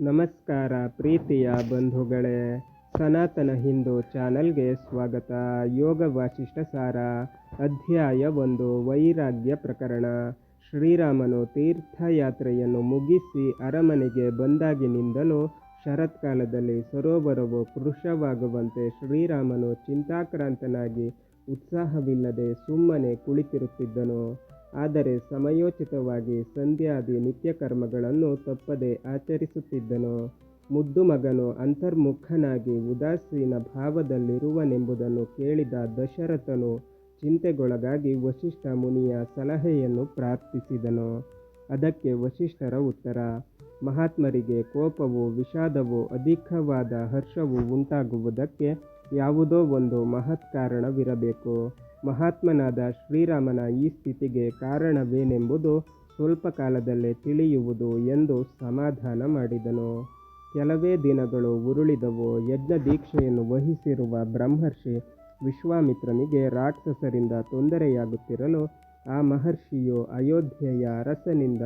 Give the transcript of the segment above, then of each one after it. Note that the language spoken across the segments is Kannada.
ನಮಸ್ಕಾರ ಪ್ರೀತಿಯ ಬಂಧುಗಳೇ, ಸನಾತನ ಹಿಂದೂ ಚಾನಲ್ಗೆ ಸ್ವಾಗತ. ಯೋಗ ವಾಸಿಷ್ಠ ಸಾರ ಅಧ್ಯಾಯ ಒಂದು, ವೈರಾಗ್ಯ ಪ್ರಕರಣ. ಶ್ರೀರಾಮನು ತೀರ್ಥಯಾತ್ರೆಯನ್ನು ಮುಗಿಸಿ ಅರಮನೆಗೆ ಬಂದಾಗಿನಿಂದಲೂ ಶರತ್ಕಾಲದಲ್ಲಿ ಸರೋವರವು ಕೃಶವಾಗುವಂತೆ ಶ್ರೀರಾಮನು ಚಿಂತಾಕ್ರಾಂತನಾಗಿ ಉತ್ಸಾಹವಿಲ್ಲದೆ ಸುಮ್ಮನೆ ಕುಳಿತಿರುತ್ತಿದ್ದನು. ಆದರೆ ಸಮಯೋಚಿತವಾಗಿ ಸಂಧ್ಯಾದಿ ನಿತ್ಯಕರ್ಮಗಳನ್ನು ತಪ್ಪದೆ ಆಚರಿಸುತ್ತಿದ್ದನು. ಮುದ್ದು ಮಗನು ಅಂತರ್ಮುಖನಾಗಿ ಉದಾಸೀನ ಭಾವದಲ್ಲಿರುವನೆಂಬುದನ್ನು ಕೇಳಿದ ದಶರಥನು ಚಿಂತೆಗೊಳಗಾಗಿ ವಸಿಷ್ಠ ಮುನಿಯ ಸಲಹೆಯನ್ನು ಪ್ರಾರ್ಥಿಸಿದನು. ಅದಕ್ಕೆ ವಸಿಷ್ಠರ ಉತ್ತರ, ಮಹಾತ್ಮರಿಗೆ ಕೋಪವು ವಿಷಾದವು ಅಧಿಕವಾದ ಹರ್ಷವು ಉಂಟಾಗುವುದಕ್ಕೆ ಯಾವುದೋ ಒಂದು ಮಹತ್ ಕಾರಣವಿರಬೇಕು ಮಹಾತ್ಮನಾದ ಶ್ರೀರಾಮನ ಈ ಸ್ಥಿತಿಗೆ ಕಾರಣವೇನೆಂಬುದು ಸ್ವಲ್ಪ ಕಾಲದಲ್ಲೇ ತಿಳಿಯುವುದು ಎಂದು ಸಮಾಧಾನ ಮಾಡಿದನು. ಕೆಲವೇ ದಿನಗಳು ಉರುಳಿದವು. ಯಜ್ಞ ದೀಕ್ಷೆಯನ್ನು ವಹಿಸಿರುವ ಬ್ರಹ್ಮರ್ಷಿ ವಿಶ್ವಾಮಿತ್ರನಿಗೆ ರಾಕ್ಷಸರಿಂದ ತೊಂದರೆಯಾಗುತ್ತಿರಲು ಆ ಮಹರ್ಷಿಯು ಅಯೋಧ್ಯೆಯ ಅರಸನಿಂದ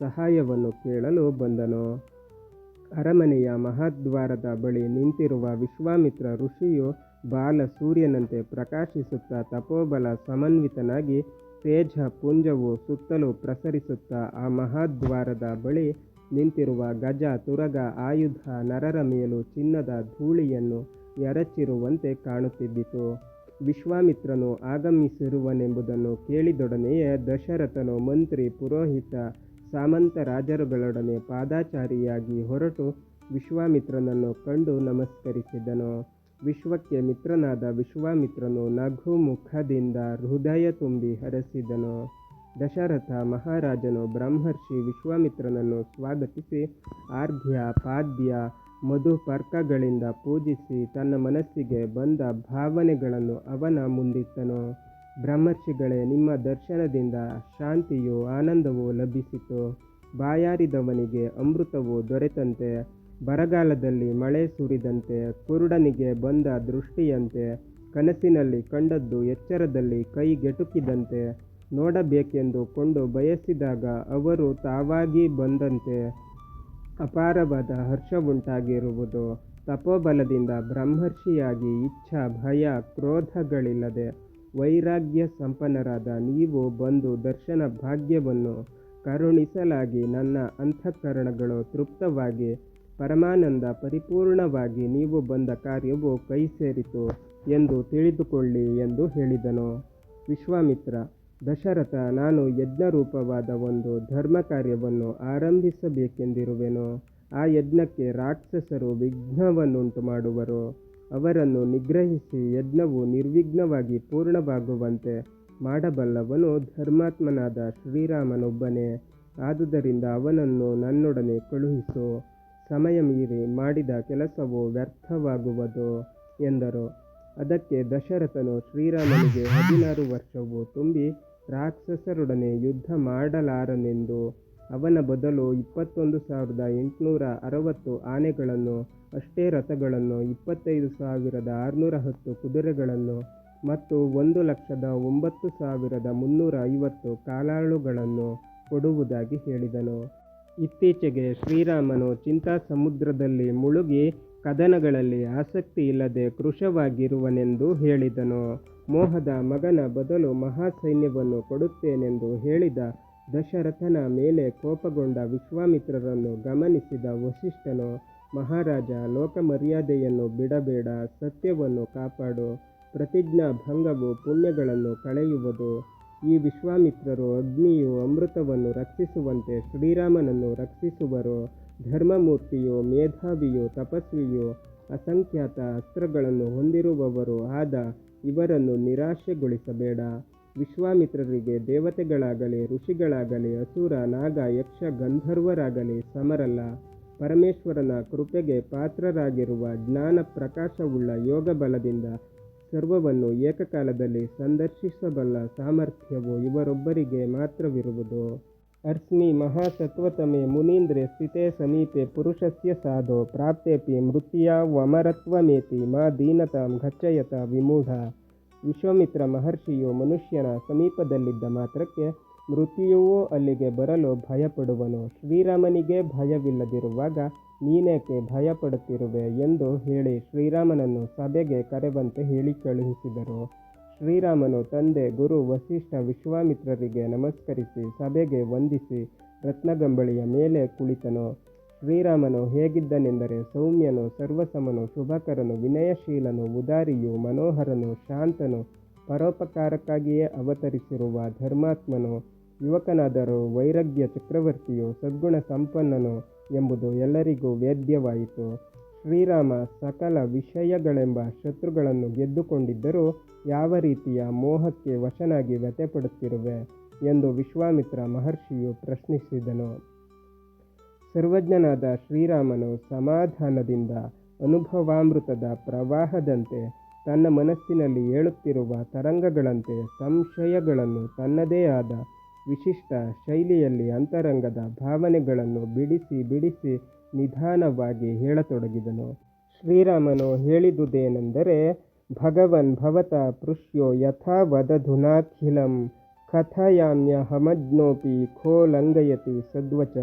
ಸಹಾಯವನ್ನು ಕೇಳಲು ಬಂದನು. ಅರಮನೆಯ ಮಹಾದ್ವಾರದ ಬಳಿ ನಿಂತಿರುವ ವಿಶ್ವಾಮಿತ್ರ ಋಷಿಯು ಬಾಲ ಸೂರ್ಯನಂತೆ ಪ್ರಕಾಶಿಸುತ್ತಾ ತಪೋಬಲ ಸಮನ್ವಿತನಾಗಿ ತೇಜ ಪುಂಜವು ಸುತ್ತಲೂ ಪ್ರಸರಿಸುತ್ತಾ ಆ ಮಹಾದ್ವಾರದ ಬಳಿ ನಿಂತಿರುವ ಗಜ ತುರಗ ಆಯುಧ ನರರ ಮೇಲೂ ಚಿನ್ನದ ಧೂಳಿಯನ್ನು ಎರಚಿರುವಂತೆ ಕಾಣುತ್ತಿದ್ದಿತು. ವಿಶ್ವಾಮಿತ್ರನು ಆಗಮಿಸಿರುವನೆಂಬುದನ್ನು ಕೇಳಿದೊಡನೆಯೇ ದಶರಥನು ಮಂತ್ರಿ ಪುರೋಹಿತ ಸಾಮಂತ ರಾಜರುಗಳೊಡನೆ ಪಾದಾಚಾರಿಯಾಗಿ ಹೊರಟು ವಿಶ್ವಾಮಿತ್ರನನ್ನು ಕಂಡು ನಮಸ್ಕರಿಸಿದನು. ವಿಶ್ವಕ್ಕೆ ಮಿತ್ರನಾದ ವಿಶ್ವಾಮಿತ್ರನು ನಗು ಮುಖದಿಂದ ಹೃದಯ ತುಂಬಿ ಹರಸಿದನು. ದಶರಥ ಮಹಾರಾಜನು ಬ್ರಹ್ಮರ್ಷಿ ವಿಶ್ವಾಮಿತ್ರನನ್ನು ಸ್ವಾಗತಿಸಿ ಆರ್ಘ್ಯ, ಪಾದ್ಯ, ಮಧುಪರ್ಕಗಳಿಂದ ಪೂಜಿಸಿ ತನ್ನ ಮನಸ್ಸಿಗೆ ಬಂದ ಭಾವನೆಗಳನ್ನು ಅವನ ಮುಂದಿಟ್ಟನು. ಬ್ರಹ್ಮರ್ಷಿಗಳೇ, ನಿಮ್ಮ ದರ್ಶನದಿಂದ ಶಾಂತಿಯು ಆನಂದವೂ ಲಭಿಸಿತು. ಬಾಯಾರಿದವನಿಗೆ ಅಮೃತವು ದೊರೆತಂತೆ. ಬರಗಾಲದಲ್ಲಿ ಮಳೆ ಸುರಿದಂತೆ ಕುರುಡನಿಗೆ ಬಂದ ದೃಷ್ಟಿಯಂತೆ ಕನಸಿನಲ್ಲಿ ಕಂಡದ್ದು ಎಚ್ಚರದಲ್ಲಿ ಕೈಗೆಟುಕಿದಂತೆ ನೋಡಬೇಕೆಂದು ಕೊಂಡು ಬಯಸಿದಾಗ ಅವರು ತಾವಾಗಿ ಬಂದಂತೆ ಅಪಾರವಾದ ಹರ್ಷವುಂಟಾಗಿರುವುದು. ತಪೋಬಲದಿಂದ ಬ್ರಹ್ಮರ್ಷಿಯಾಗಿ ಇಚ್ಛಾ, ಭಯ, ಕ್ರೋಧಗಳಿಲ್ಲದೆ ವೈರಾಗ್ಯ ಸಂಪನ್ನರಾದ ನೀವು ಬಂದು ದರ್ಶನ ಭಾಗ್ಯವನ್ನು ಕರುಣಿಸಲಾಗಿ ನನ್ನ ಅಂತಃಕರಣಗಳು ತೃಪ್ತವಾಗಿ ಪರಮಾನಂದ ಪರಿಪೂರ್ಣವಾಗಿ ನೀವು ಬಂದ ಕಾರ್ಯವು ಕೈ ಸೇರಿತು ಎಂದು ತಿಳಿದುಕೊಳ್ಳಿ ಎಂದು ಹೇಳಿದನು. ವಿಶ್ವಾಮಿತ್ರ, ದಶರಥ, ನಾನು ಯಜ್ಞರೂಪವಾದ ಒಂದು ಧರ್ಮ ಕಾರ್ಯವನ್ನು ಆರಂಭಿಸಬೇಕೆಂದಿರುವೆನು. ಆ ಯಜ್ಞಕ್ಕೆ ರಾಕ್ಷಸರು ವಿಘ್ನವನ್ನುಂಟು ಮಾಡುವರು ಅವರನ್ನು ನಿಗ್ರಹಿಸಿ ಯಜ್ಞವು ನಿರ್ವಿಘ್ನವಾಗಿ ಪೂರ್ಣವಾಗುವಂತೆ ಮಾಡಬಲ್ಲವನು ಧರ್ಮಾತ್ಮನಾದ ಶ್ರೀರಾಮನೊಬ್ಬನೇ. ಆದುದರಿಂದ ಅವನನ್ನು ನನ್ನೊಡನೆ ಕಳುಹಿಸು. ಸಮಯ ಮೀರಿ ಮಾಡಿದ ಕೆಲಸವು ವ್ಯರ್ಥವಾಗುವುದು ಎಂದರು. ಅದಕ್ಕೆ ದಶರಥನು ಶ್ರೀರಾಮನಿಗೆ ಹದಿನಾರು ವರ್ಷವು ತುಂಬಿ ರಾಕ್ಷಸರೊಡನೆ ಯುದ್ಧ ಮಾಡಲಾರನೆಂದು, ಅವನ ಬದಲು ಇಪ್ಪತ್ತೊಂದು ಸಾವಿರದ ಎಂಟುನೂರ ಅರವತ್ತು ಆನೆಗಳನ್ನು, ಅಷ್ಟೇ ರಥಗಳನ್ನು, ಇಪ್ಪತ್ತೈದು ಸಾವಿರದ ಆರುನೂರ ಹತ್ತು ಕುದುರೆಗಳನ್ನು ಮತ್ತು ಒಂದು ಲಕ್ಷದ ಒಂಬತ್ತು ಸಾವಿರದ ಮುನ್ನೂರ ಐವತ್ತು ಕಾಲಾಳುಗಳನ್ನು ಕೊಡುವುದಾಗಿ ಹೇಳಿದನು. ಇತ್ತೀಚೆಗೆ ಶ್ರೀರಾಮನು ಚಿಂತಾ ಸಮುದ್ರದಲ್ಲಿ ಮುಳುಗಿ ಕದನಗಳಲ್ಲಿ ಆಸಕ್ತಿ ಇಲ್ಲದೆ ಕೃಶವಾಗಿರುವನೆಂದು ಹೇಳಿದನು. ಮೋಹದ ಮಗನ ಬದಲು ಮಹಾಸೈನ್ಯವನ್ನು ಕೊಡುತ್ತೇನೆಂದು ಹೇಳಿದ ದಶರಥನ ಮೇಲೆ ಕೋಪಗೊಂಡ ವಿಶ್ವಾಮಿತ್ರರನ್ನು ಗಮನಿಸಿದ ವಸಿಷ್ಠನು, ಮಹಾರಾಜ, ಲೋಕಮರ್ಯಾದೆಯನ್ನು ಬಿಡಬೇಡ, ಸತ್ಯವನ್ನು ಕಾಪಾಡು ಪ್ರತಿಜ್ಞಾ ಭಂಗವು ಪುಣ್ಯಗಳನ್ನು ಕಳೆಯುವುದು ಈ ವಿಶ್ವಾಮಿತ್ರರು ಅಗ್ನಿಯು ಅಮೃತವನ್ನು ರಕ್ಷಿಸುವಂತೆ ಶ್ರೀರಾಮನನ್ನು ರಕ್ಷಿಸುವರು. ಧರ್ಮಮೂರ್ತಿಯು ಮೇಧಾವಿಯು ತಪಸ್ವಿಯು ಅಸಂಖ್ಯಾತ ಅಸ್ತ್ರಗಳನ್ನು ಹೊಂದಿರುವವರು ಆದ ಇವರನ್ನು ನಿರಾಶೆಗೊಳಿಸಬೇಡ. ವಿಶ್ವಾಮಿತ್ರರಿಗೆ ದೇವತೆಗಳಾಗಲಿ, ಋಷಿಗಳಾಗಲಿ, ಅಸುರ, ನಾಗ, ಯಕ್ಷ, ಗಂಧರ್ವರಾಗಲಿ ಸಮರಲ್ಲ. ಪರಮೇಶ್ವರನ ಕೃಪೆಗೆ ಪಾತ್ರರಾಗಿರುವ ಜ್ಞಾನ ಪ್ರಕಾಶವುಳ್ಳ ಯೋಗ ಬಲದಿಂದ ಸರ್ವವನ್ನು ಏಕಕಾಲದಲ್ಲಿ ಸಂದರ್ಶಿಸಬಲ್ಲ ಸಾಮರ್ಥ್ಯವು ಇವರೊಬ್ಬರಿಗೆ ಮಾತ್ರವಿರುವುದು. ಅರ್ಸ್ಮಿ ಮಹಾಸತ್ವತಮೆ ಮುನೀಂದ್ರೆ ಸ್ಥಿತೆ ಸಮೀಪೆ ಪುರುಷಸ್ಯ ಸಾಧೋ ಪ್ರಾಪ್ತೇಪಿ ಮೃತ್ಯ ವಮರತ್ವಮೇತಿ ಮಾ ದೀನತಾಂ ಘಚ್ಚಯತ ವಿಮೂಢ. ವಿಶ್ವಮಿತ್ರ ಮಹರ್ಷಿಯು ಮನುಷ್ಯನ ಸಮೀಪದಲ್ಲಿದ್ದ ಮಾತ್ರಕ್ಕೆ ಮೃತ್ಯುವೂ ಅಲ್ಲಿಗೆ ಬರಲು ಭಯಪಡುವನು. ಶ್ರೀರಾಮನಿಗೆ ಭಯವಿಲ್ಲದಿರುವಾಗ ನೀನೇಕೆ ಭಯಪಡುತ್ತಿರುವೆ ಎಂದು ಹೇಳಿ ಶ್ರೀರಾಮನನ್ನು ಸಭೆಗೆ ಕರೆವಂತೆ ಹೇಳಿ ಕಳುಹಿಸಿದರು. ಶ್ರೀರಾಮನು ತಂದೆ, ಗುರು, ವಸಿಷ್ಠ, ವಿಶ್ವಾಮಿತ್ರರಿಗೆ ನಮಸ್ಕರಿಸಿ ಸಭೆಗೆ ವಂದಿಸಿ ರತ್ನಗಂಬಳಿಯ ಮೇಲೆ ಕುಳಿತನು. ಶ್ರೀರಾಮನು ಹೇಗಿದ್ದನೆಂದರೆ ಸೌಮ್ಯನು, ಸರ್ವಸಮನು ಶುಭಕರನು ವಿನಯಶೀಲನು, ಉದಾರಿಯು, ಮನೋಹರನು, ಶಾಂತನು, ಪರೋಪಕಾರಕ್ಕಾಗಿಯೇ ಅವತರಿಸಿರುವ ಧರ್ಮಾತ್ಮನು, ಯುವಕನಾದರೂ ವೈರಗ್ಯ ಚಕ್ರವರ್ತಿಯು ಸದ್ಗುಣ ಸಂಪನ್ನನು. ಎಂಬುದು ಎಲ್ಲರಿಗೂ ವೇದ್ಯವಾಯಿತು. ಶ್ರೀರಾಮ ಸಕಲ ವಿಷಯಗಳೆಂಬ ಶತ್ರುಗಳನ್ನು ಗೆದ್ದುಕೊಂಡಿದ್ದರೂ ಯಾವ ರೀತಿಯ ಮೋಹಕ್ಕೆ ವಶನಾಗಿ ವ್ಯಥೆಪಡುತ್ತಿರುವೆ ಎಂದು ವಿಶ್ವಾಮಿತ್ರ ಮಹರ್ಷಿಯು ಪ್ರಶ್ನಿಸಿದನು. ಸರ್ವಜ್ಞನಾದ ಶ್ರೀರಾಮನು ಸಮಾಧಾನದಿಂದ ಅನುಭವಾಮೃತದ ಪ್ರವಾಹದಂತೆ ತನ್ನ ಮನಸ್ಸಿನಲ್ಲಿ ಏಳುತ್ತಿರುವ ತರಂಗಗಳಂತೆ ಸಂಶಯಗಳನ್ನು ತನ್ನದೇ ಆದ ವಿಶಿಷ್ಟ ಶೈಲಿಯಲ್ಲಿ ಅಂತರಂಗದ ಭಾವನೆಗಳನ್ನು ಬಿಡಿಸಿ ಬಿಡಿಸಿ ನಿಧಾನವಾಗಿ ಹೇಳತೊಡಗಿದನು. ಶ್ರೀರಾಮನು ಹೇಳಿದುದೇನೆಂದರೆ, ಭಗವನ್ ಭವತ ಪೃಷ್ಯೋ ಯಥಾ ವದಧುನಾಖಿಲಂ ಕಥಯಾಮ್ಯಹಮಜ್ಞೋಪಿ ಖೋ ಲಂಗಯತಿ ಸದ್ವಚ.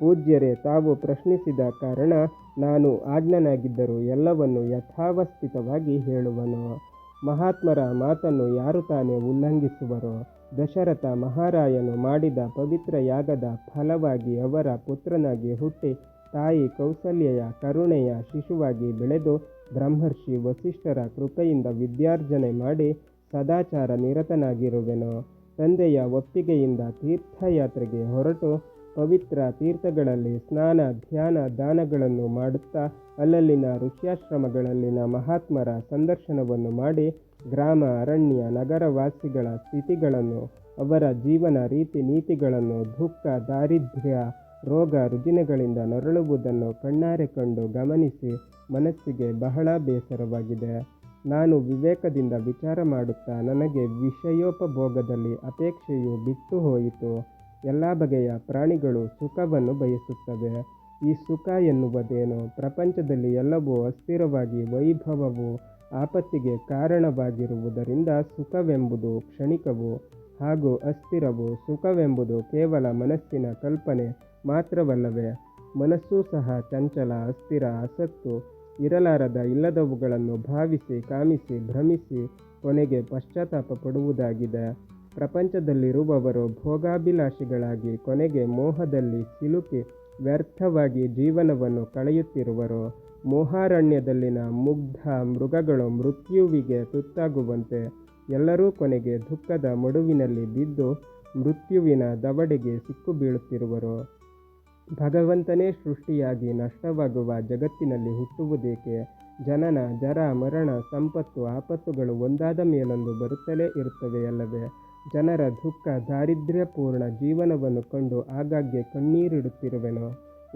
ಪೂಜ್ಯರೇ, ತಾವು ಪ್ರಶ್ನಿಸಿದ ಕಾರಣ ನಾನು ಆಜ್ಞನಾಗಿದ್ದರೂ ಎಲ್ಲವನ್ನು ಯಥಾವಸ್ಥಿತವಾಗಿ ಹೇಳುವನು. ಮಹಾತ್ಮರ ಮಾತನ್ನು ಯಾರು ತಾನೇ ಉಲ್ಲಂಘಿಸುವರೋ? ದಶರಥ ಮಹಾರಾಯನು ಮಾಡಿದ ಪವಿತ್ರ ಯಾಗದ ಫಲವಾಗಿ ಅವರ ಪುತ್ರನಾಗಿ ಹುಟ್ಟಿ ತಾಯಿ ಕೌಸಲ್ಯೆಯ ಕರುಣೆಯ ಶಿಶುವಾಗಿ ಬೆಳೆದು ಬ್ರಹ್ಮರ್ಷಿ ವಸಿಷ್ಠರ ಕೃಪೆಯಿಂದ ವಿದ್ಯಾರ್ಜನೆ ಮಾಡಿ ಸದಾಚಾರ ನಿರತನಾಗಿರುವೆನು. ತಂದೆಯ ಒಪ್ಪಿಗೆಯಿಂದ ತೀರ್ಥಯಾತ್ರೆಗೆ ಹೊರಟು ಪವಿತ್ರ ತೀರ್ಥಗಳಲ್ಲಿ ಸ್ನಾನ, ಧ್ಯಾನ, ದಾನಗಳನ್ನು ಮಾಡುತ್ತಾ ಅಲ್ಲಲ್ಲಿನ ಋಷ್ಯಾಶ್ರಮಗಳಲ್ಲಿನ ಮಹಾತ್ಮರ ಸಂದರ್ಶನವನ್ನು ಮಾಡಿ ಗ್ರಾಮ, ಅರಣ್ಯ, ನಗರವಾಸಿಗಳ ಸ್ಥಿತಿಗಳನ್ನು, ಅವರ ಜೀವನ ರೀತಿ ನೀತಿಗಳನ್ನು ದುಃಖ ದಾರಿದ್ರ್ಯ, ರೋಗ, ರುಜಿನಗಳಿಂದ ನರಳುವುದನ್ನು ಕಣ್ಣಾರೆ ಕಂಡು ಗಮನಿಸಿ ಮನಸ್ಸಿಗೆ ಬಹಳ ಬೇಸರವಾಗಿದೆ. ನಾನು ವಿವೇಕದಿಂದ ವಿಚಾರ ಮಾಡುತ್ತಾ ನನಗೆ ವಿಷಯೋಪಭೋಗದಲ್ಲಿ ಅಪೇಕ್ಷೆಯು ಬಿಟ್ಟು ಹೋಯಿತು. ಎಲ್ಲ ಬಗೆಯ ಪ್ರಾಣಿಗಳು ಸುಖವನ್ನು ಬಯಸುತ್ತವೆ. ಈ ಸುಖ ಎನ್ನುವುದೇನು? ಪ್ರಪಂಚದಲ್ಲಿ ಎಲ್ಲವೂ ಅಸ್ಥಿರವಾಗಿ ವೈಭವವು ಆಪತ್ತಿಗೆ ಕಾರಣವಾಗಿರುವುದರಿಂದ ಸುಖವೆಂಬುದು ಕ್ಷಣಿಕವು ಹಾಗೂ ಅಸ್ಥಿರವು ಸುಖವೆಂಬುದು ಕೇವಲ ಮನಸ್ಸಿನ ಕಲ್ಪನೆ ಮಾತ್ರವಲ್ಲವೇ. ಮನಸ್ಸೂ ಸಹ ಚಂಚಲ, ಅಸ್ಥಿರ ಅಸತ್ತು ಇರಲಾರದ ಇಲ್ಲದವುಗಳನ್ನು ಭಾವಿಸಿ, ಕಾಮಿಸಿ, ಭ್ರಮಿಸಿ ಕೊನೆಗೆ ಪಶ್ಚಾತ್ತಾಪ ಪಡುವುದಾಗಿದೆ ಪ್ರಪಂಚದಲ್ಲಿರುವವರು ಭೋಗಾಭಿಲಾಷಿಗಳಾಗಿ ಕೊನೆಗೆ ಮೋಹದಲ್ಲಿ ಸಿಲುಕಿ ವ್ಯರ್ಥವಾಗಿ ಜೀವನವನ್ನು ಕಳೆಯುತ್ತಿರುವರು. ಮೋಹಾರಣ್ಯದಲ್ಲಿನ ಮುಗ್ಧ ಮೃಗಗಳು ಮೃತ್ಯುವಿಗೆ ತುತ್ತಾಗುವಂತೆ ಎಲ್ಲರೂ ಕೊನೆಗೆ ದುಃಖದ ಮಡುವಿನಲ್ಲಿ ಬಿದ್ದು ಮೃತ್ಯುವಿನ ದವಡೆಗೆ ಸಿಕ್ಕು ಬೀಳುತ್ತಿರುವರು. ಭಗವಂತನೇ ಸೃಷ್ಟಿಯಾಗಿ ನಷ್ಟವಾಗುವ ಜಗತ್ತಿನಲ್ಲಿ ಹುಟ್ಟುವುದೇಕೆ? ಜನನ, ಜರ, ಮರಣ, ಸಂಪತ್ತು, ಆಪತ್ತುಗಳು ಒಂದಾದ ಮೇಲೊಂದು ಬರುತ್ತಲೇ ಇರುತ್ತವೆಯಲ್ಲವೇ ಜನರ ದುಃಖ, ದಾರಿದ್ರ್ಯಪೂರ್ಣ ಜೀವನವನ್ನು ಕಂಡು ಆಗಾಗ್ಗೆ ಕಣ್ಣೀರಿಡುತ್ತಿರುವೆನೋ.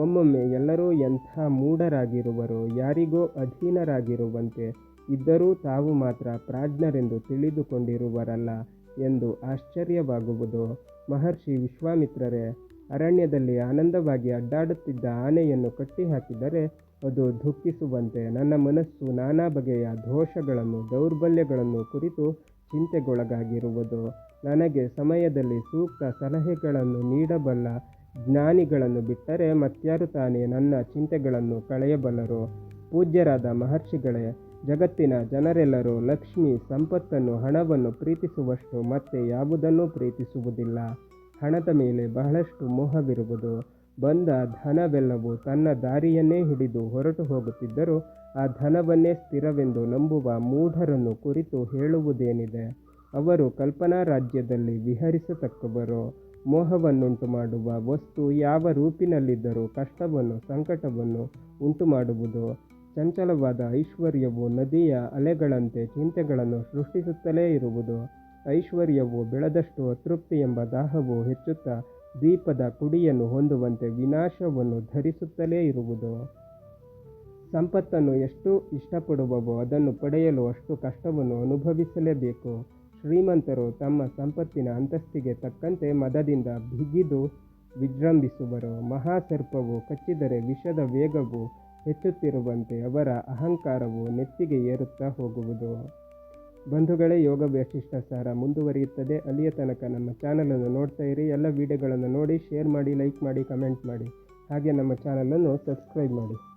ಒಮ್ಮೊಮ್ಮೆ ಎಲ್ಲರೂ ಎಂಥ ಮೂಢರಾಗಿರುವರು, ಯಾರಿಗೋ ಅಧೀನರಾಗಿರುವಂತೆ ಇದ್ದರೂ ತಾವು ಮಾತ್ರ ಪ್ರಾಜ್ಞರೆಂದು ತಿಳಿದುಕೊಂಡಿರುವರಲ್ಲ ಎಂದು ಆಶ್ಚರ್ಯವಾಗುವುದು. ಮಹರ್ಷಿ ವಿಶ್ವಾಮಿತ್ರರೇ, ಅರಣ್ಯದಲ್ಲಿ ಆನಂದವಾಗಿ ಅಡ್ಡಾಡುತ್ತಿದ್ದ ಆನೆಯನ್ನು ಕಟ್ಟಿಹಾಕಿದರೆ ಅದು ದುಃಖಿಸುವಂತೆ ನನ್ನ ಮನಸ್ಸು ನಾನಾ ಬಗೆಯ ದೋಷಗಳನ್ನು, ದೌರ್ಬಲ್ಯಗಳನ್ನು ಕುರಿತು ಚಿಂತೆಗೊಳಗಾಗಿರುವುದು. ನನಗೆ ಸಮಯದಲ್ಲಿ ಸೂಕ್ತ ಸಲಹೆಗಳನ್ನು ನೀಡಬಲ್ಲ ಜ್ಞಾನಿಗಳನ್ನು ಬಿಟ್ಟರೆ ಮತ್ಯಾರು ತಾನೇ ನನ್ನ ಚಿಂತೆಗಳನ್ನು ಕಳೆಯಬಲ್ಲರು. ಪೂಜ್ಯರಾದ ಮಹರ್ಷಿಗಳೇ, ಜಗತ್ತಿನ ಜನರೆಲ್ಲರೂ ಲಕ್ಷ್ಮಿ ಸಂಪತ್ತನ್ನು, ಹಣವನ್ನು ಪ್ರೀತಿಸುವಷ್ಟು ಮತ್ತೆ ಯಾವುದನ್ನೂ ಪ್ರೀತಿಸುವುದಿಲ್ಲ. ಹಣದ ಮೇಲೆ ಬಹಳಷ್ಟು ಮೋಹವಿರುವುದು. ಬಂದ ಧನವೆಲ್ಲವೂ ತನ್ನ ದಾರಿಯನ್ನೇ ಹಿಡಿದು ಹೊರಟು ಹೋಗುತ್ತಿದ್ದರೂ ಆ ಧನವನ್ನೇ ಸ್ಥಿರವೆಂದು ನಂಬುವ ಮೂಢರನ್ನು ಕುರಿತು ಹೇಳುವುದೇನಿದೆ? ಅವರು ಕಲ್ಪನಾ ರಾಜ್ಯದಲ್ಲಿ ವಿಹರಿಸತಕ್ಕವರು. ಮೋಹವನ್ನುಂಟು ಮಾಡುವ ವಸ್ತು ಯಾವ ರೂಪಿನಲ್ಲಿದ್ದರೂ ಕಷ್ಟವನ್ನು, ಸಂಕಟವನ್ನು ಉಂಟು ಮಾಡುವುದು ಚಂಚಲವಾದ ಐಶ್ವರ್ಯವು ನದಿಯ ಅಲೆಗಳಂತೆ ಚಿಂತೆಗಳನ್ನು ಸೃಷ್ಟಿಸುತ್ತಲೇ ಇರುವುದು. ಐಶ್ವರ್ಯವು ಬೆಳೆದಷ್ಟು ಅತೃಪ್ತಿ ಎಂಬ ದಾಹವು ಹೆಚ್ಚುತ್ತಾ ದೀಪದ ಕುಡಿಯನ್ನು ಹೊಂದುವಂತೆ ವಿನಾಶವನ್ನು ಧರಿಸುತ್ತಲೇ ಇರುವುದು. ಸಂಪತ್ತನ್ನು ಎಷ್ಟು ಇಷ್ಟಪಡುವವೋ ಅದನ್ನು ಪಡೆಯಲು ಅಷ್ಟು ಕಷ್ಟವನ್ನು ಅನುಭವಿಸಲೇಬೇಕು. ಶ್ರೀಮಂತರು ತಮ್ಮ ಸಂಪತ್ತಿನ ಅಂತಸ್ತಿಗೆ ತಕ್ಕಂತೆ ಮದದಿಂದ ಬಿಗಿದು ವಿಜೃಂಭಿಸುವರು. ಮಹಾಸರ್ಪವು ಕಚ್ಚಿದರೆ ವಿಷದ ವೇಗವು ಹೆಚ್ಚುತ್ತಿರುವಂತೆ ಅವರ ಅಹಂಕಾರವು ನೆತ್ತಿಗೆ ಏರುತ್ತಾ ಹೋಗುವುದು. ಬಂಧುಗಳೇ ಯೋಗ ವೈಶಿಷ್ಟ್ಯ ಸಾರ. ಮುಂದುವರಿಯುತ್ತದೆ. ಅಲ್ಲಿಯ ತನಕ ನಮ್ಮ ಚಾನಲನ್ನು ನೋಡ್ತಾ ಇರಿ. ಎಲ್ಲ ವಿಡಿಯೋಗಳನ್ನು ನೋಡಿ, ಶೇರ್ ಮಾಡಿ, ಲೈಕ್ ಮಾಡಿ, ಕಮೆಂಟ್ ಮಾಡಿ. ಹಾಗೆ ನಮ್ಮ ಚಾನಲನ್ನು ಸಬ್ಸ್ಕ್ರೈಬ್ ಮಾಡಿ.